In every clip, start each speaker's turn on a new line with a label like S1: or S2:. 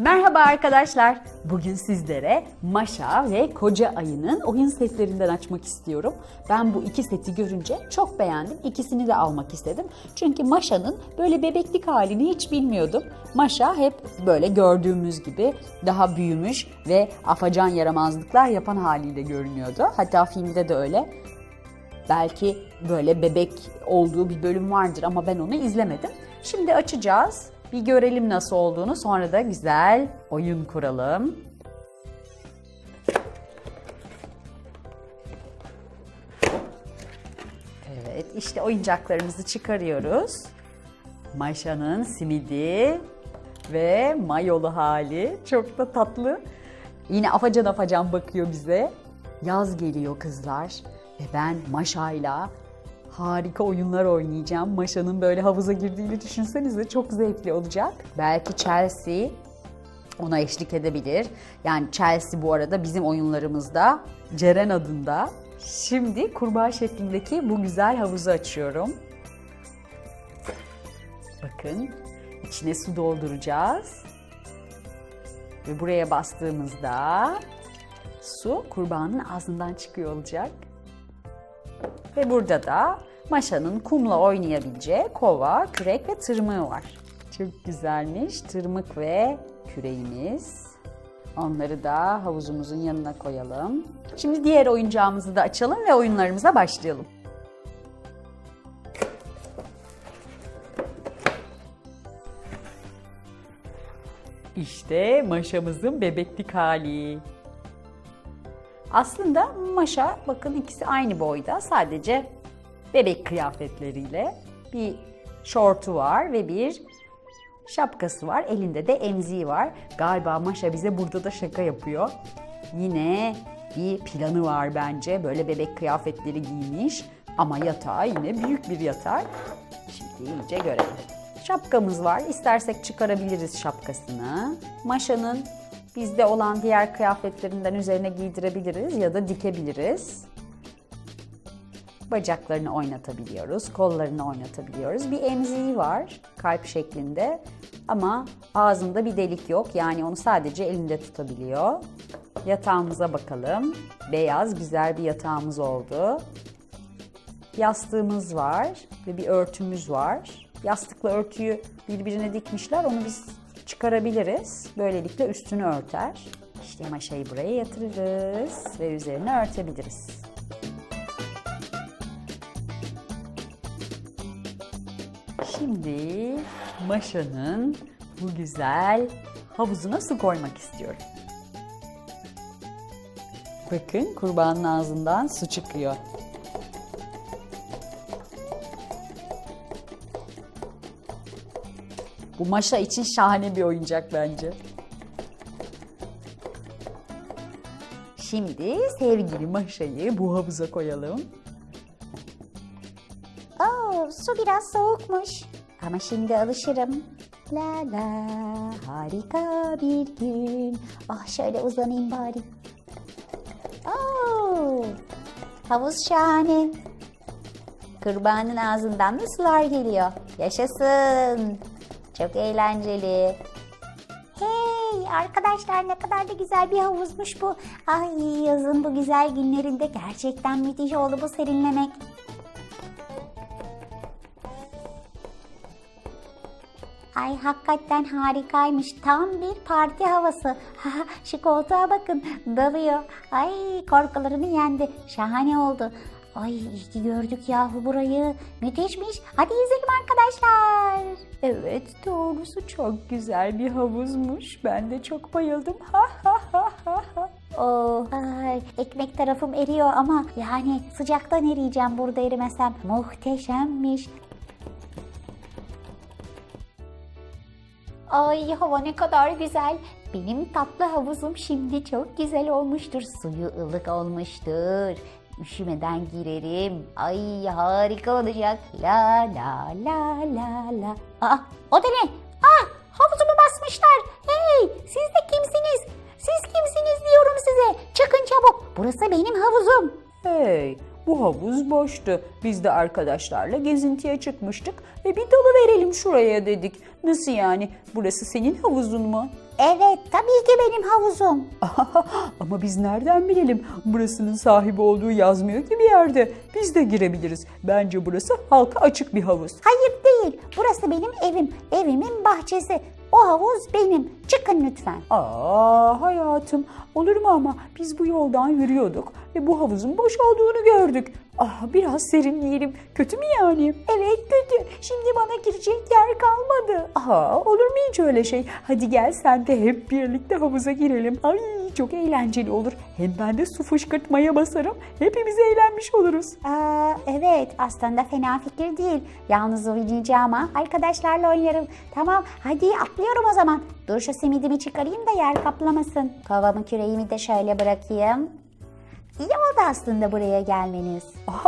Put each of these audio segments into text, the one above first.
S1: Merhaba arkadaşlar. Bugün sizlere Maşa ve Koca Ayı'nın oyun setlerinden açmak istiyorum. Ben bu iki seti görünce çok beğendim. İkisini de almak istedim. Çünkü Maşa'nın böyle bebeklik halini hiç bilmiyordum. Maşa hep böyle gördüğümüz gibi daha büyümüş ve afacan yaramazlıklar yapan haliyle görünüyordu. Hatta filmde de öyle. Belki böyle bebek olduğu bir bölüm vardır ama ben onu izlemedim. Şimdi açacağız. Bir görelim nasıl olduğunu. Sonra da güzel oyun kuralım. Evet, işte oyuncaklarımızı çıkarıyoruz. Maşa'nın simidi ve mayolu hali. Çok da tatlı. Yine afacan afacan bakıyor bize. Yaz geliyor kızlar ve ben Maşa'yla harika oyunlar oynayacağım. Maşa'nın böyle havuza girdiğini düşünsenize çok zevkli olacak. Belki Chelsea ona eşlik edebilir. Yani Chelsea bu arada bizim oyunlarımızda Ceren adında. Şimdi kurbağa şeklindeki bu güzel havuzu açıyorum. Bakın içine su dolduracağız. Ve buraya bastığımızda su kurbağanın ağzından çıkıyor olacak. Ve burada da Maşa'nın kumla oynayabileceği kova, kürek ve tırmığı var. Çok güzelmiş. Tırmık ve küreğimiz. Onları da havuzumuzun yanına koyalım. Şimdi diğer oyuncağımızı da açalım ve oyunlarımıza başlayalım. İşte Maşa'mızın bebeklik hali. Aslında Maşa bakın ikisi aynı boyda sadece bebek kıyafetleriyle bir şortu var ve bir şapkası var. Elinde de emziği var. Galiba Maşa bize burada da şaka yapıyor. Yine bir planı var bence. Böyle bebek kıyafetleri giymiş ama yatağı yine büyük bir yatak. Şimdi iyice görelim. Şapkamız var. İstersek çıkarabiliriz şapkasını. Maşa'nın bizde olan diğer kıyafetlerinden üzerine giydirebiliriz ya da dikebiliriz. Bacaklarını oynatabiliyoruz, kollarını oynatabiliyoruz. Bir emziği var kalp şeklinde ama ağzında bir delik yok. Yani onu sadece elinde tutabiliyor. Yatağımıza bakalım. Beyaz güzel bir yatağımız oldu. Yastığımız var ve bir örtümüz var. Yastıkla örtüyü birbirine dikmişler. Onu biz çıkarabiliriz. Böylelikle üstünü örter. İşte maşayı buraya yatırırız ve üzerine örtebiliriz. Şimdi Maşa'nın bu güzel havuzuna su koymak istiyorum. Bakın kurbağanın ağzından su çıkıyor. Bu Maşa için şahane bir oyuncak bence. Şimdi sevgili Maşa'yı bu havuza koyalım.
S2: Oo, su biraz soğukmuş. Ama şimdi alışırım. La la, harika bir gün. Ah şöyle uzanayım bari. Oo, havuz şahane. Kurbanın ağzından da sular geliyor. Yaşasın. Çok eğlenceli. Hey arkadaşlar ne kadar da güzel bir havuzmuş bu. Ay yazın bu güzel günlerinde gerçekten müthiş oldu bu serinlemek. Ay hakikaten harikaymış. Tam bir parti havası. Şu koltuğa bakın. Dalıyor. Ay korkularını yendi. Şahane oldu. Ay iyi ki gördük yahu burayı. Müthişmiş. Hadi yüzelim arkadaşlar.
S1: Evet doğrusu çok güzel bir havuzmuş. Ben de çok bayıldım. Ha ha ha ha ha.
S2: Oh, ay, ekmek tarafım eriyor ama yani sıcaktan eriyeceğim burada erimesem. Muhteşemmiş. Ay hava ne kadar güzel. Benim tatlı havuzum şimdi çok güzel olmuştur. Suyu ılık olmuştur. Üşümeden girerim. Ay harika olacak. La la la la la. Aa, o da ne?
S1: Bu havuz boştu. Biz de arkadaşlarla gezintiye çıkmıştık ve bir dalı verelim şuraya dedik. Nasıl yani? Burası senin havuzun mu?
S2: Evet tabii ki benim havuzum.
S1: Ama biz nereden bilelim? Burasının sahibi olduğu yazmıyor ki bir yerde. Biz de girebiliriz. Bence burası halka açık bir havuz.
S2: Hayır değil. Burası benim evim. Evimin bahçesi. O havuz benim. Çıkın lütfen.
S1: Aa hayatım olur mu ama biz bu yoldan yürüyorduk ve bu havuzun boş olduğunu gördük. Ah biraz serinleyelim. Kötü mü yani? Evet kötü. Şimdi bana girecek yer kalmadı. Aha olur mu hiç öyle şey? Hadi gel sen de hep birlikte havuza girelim. Ay çok eğlenceli olur. Hem ben de su fışkırtmaya basarım. Hepimiz eğlenmiş oluruz.
S2: Aa, evet aslında fena fikir değil. Yalnız oynayacağım ama arkadaşlarla oynarım. Tamam hadi atlıyorum o zaman. Dur şu simidimi çıkarayım da yer kaplamasın. Kovamı küreğimi de şöyle bırakayım. İyi oldu aslında buraya gelmeniz.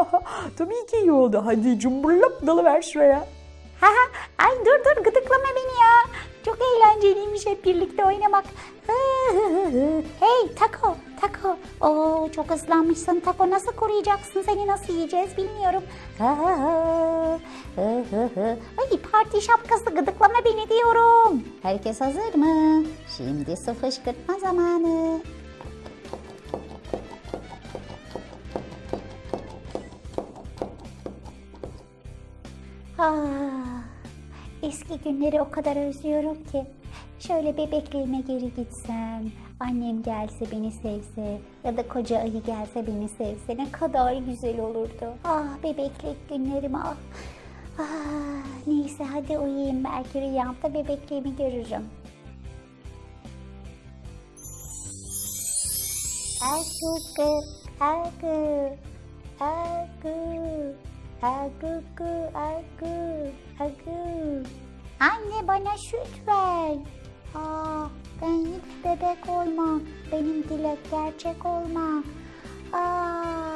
S1: Tabii ki iyi oldu. Hadi cumburlap dalıver şuraya.
S2: Ha ha, ay dur dur gıdıklama beni ya. Çok eğlenceliymiş hep birlikte oynamak. Hey Taco, Taco. Oo, çok ıslanmışsın Taco. Nasıl koruyacaksın? Seni nasıl yiyeceğiz bilmiyorum. Ay parti şapkası gıdıklama beni diyorum. Herkes hazır mı? Şimdi su fışkırtma zamanı. Ah, eski günleri o kadar özlüyorum ki. Şöyle bebekliğime geri gitsem, annem gelse beni sevse ya da koca ayı gelse beni sevse ne kadar güzel olurdu. Ah bebeklik günlerim ah. Ah, neyse hadi uyuyayım belki rüyamda bebekliğimi görürüm. Agugu, agu, agu, agugu, agu, agu. Anne bana süt ver. Aa, ben hiç bebek olmam. Benim dilek gerçek olma. Aa,